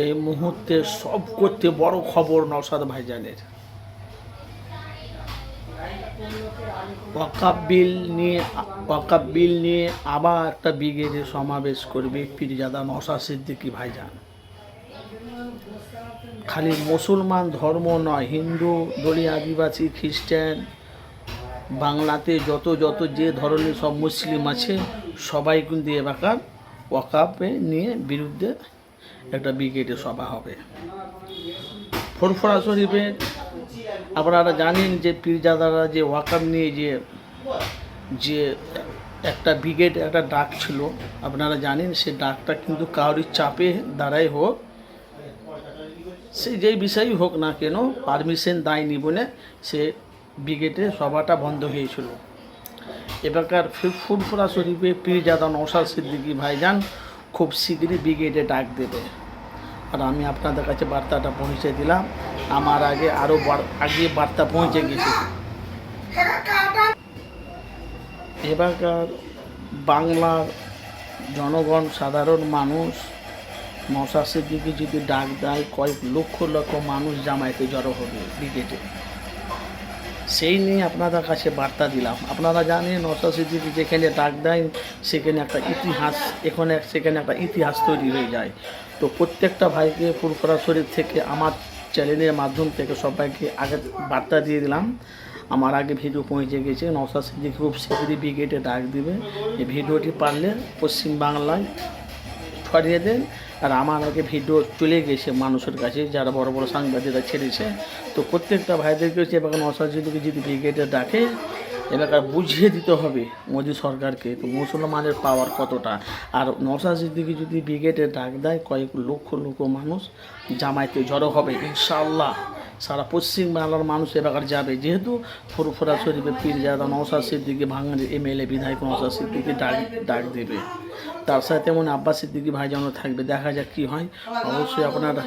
এই মুহূর্তে সব করতে বড় খবর নওশাদ ভাইজানের। ওয়াকাব বিল নিয়ে ওয়াকাব বিল নিয়ে আবার একটা ব্রিগেডে সমাবেশ করবে পীরজাদা নওশাদ সিদ্দিকী ভাইজান। খালি মুসলমান ধর্ম নয়, হিন্দু দলীয় আদিবাসী, খ্রিস্টান, বাংলাতে যত যত যে ধরনের সব মুসলিম আছে, সবাই কিন্তু এলাকার ওয়াকাপে নিয়ে বিরুদ্ধে একটা ব্রিগেডে সভা হবে। ফরফরা শরীফে আপনারা জানেন যে পীরজাদারা যে ওয়াকাপ নিয়ে যে যে একটা ব্রিগেড একটা ডাক ছিল। আপনারা জানেন সে ডাকটা কিন্তু কারোর চাপে দ্বারাই হোক, সে যেই বিষয়ই হোক না কেন পারমিশন দেয়নি বলে সে ব্রিগেডে সভাটা বন্ধ হয়েছিল। এবারকার ফির- ফুরফুরা শরীফে পীরজাদা নৌসাদ সিদ্দিকী ভাইজান খুব শীঘ্রই ব্রিগেডে ডাক দেবে। আর আমি আপনাদের কাছে বার্তাটা পৌঁছে দিলাম। আমার আগে আরও আগে বার্তা পৌঁছে গেছে। এবারকার বাংলার জনগণ, সাধারণ মানুষ নশাসের দিকে যদি ডাক দেয়, কয়েক লক্ষ লক্ষ মানুষ জামাইতে জড়ো হবে ব্রিগেডে সেই নিয়ে আপনাদের কাছে বার্তা দিলাম। আপনারা জানেন দিকে যেখানে ডাক দেয়, সেখানে একটা ইতিহাস, এখানে সেখানে একটা ইতিহাস তৈরি হয়ে যায়। তো প্রত্যেকটা ভাইকে ফুরফুরা শরীর থেকে আমার চ্যানেলের মাধ্যম থেকে সবাইকে আগে বার্তা দিয়ে দিলাম। আমার আগে ভিডিও পৌঁছে গেছে নশা খুব শীঘ্রই ব্রিগেডে ডাক দিবে। এই ভিডিওটি পারলে পশ্চিমবাংলায় ছড়িয়ে দেন। আর আমার আগে ভিডিও চলে গেছে মানুষের কাছে, যারা বড় বড় সাংবাদিকরা ছেড়েছে। তো প্রত্যেকটা ভাইদেরকে হচ্ছে এবার নশা যদি ব্রিগেডে ডাকে, এলাকা বুঝিয়ে দিতে হবে মোদী সরকারকে। তো মুসলমানের পাওয়ার কতটা? আর সিদ্দিকি যদি ব্রিগেডে ডাক দেয়, কয়েক লক্ষ লক্ষ মানুষ জামাইতে জড়ো হবে, ইনশাআল্লাহ। সারা পশ্চিম বাংলার মানুষ এবার যাবে। যেহেতু ফুরফুরা শরীফে পীরজাদা নওসাদ সিদ্দিকি ভাঙানের এমএলএ, বিধায়ক নওসাদ সিদ্দিকি ডাক ডাক দেবে। তার সাথে তেমন আব্বাস সিদ্দিকি ভাইজানও থাকবে। দেখা যাক কী হয়। অবশ্যই আপনারা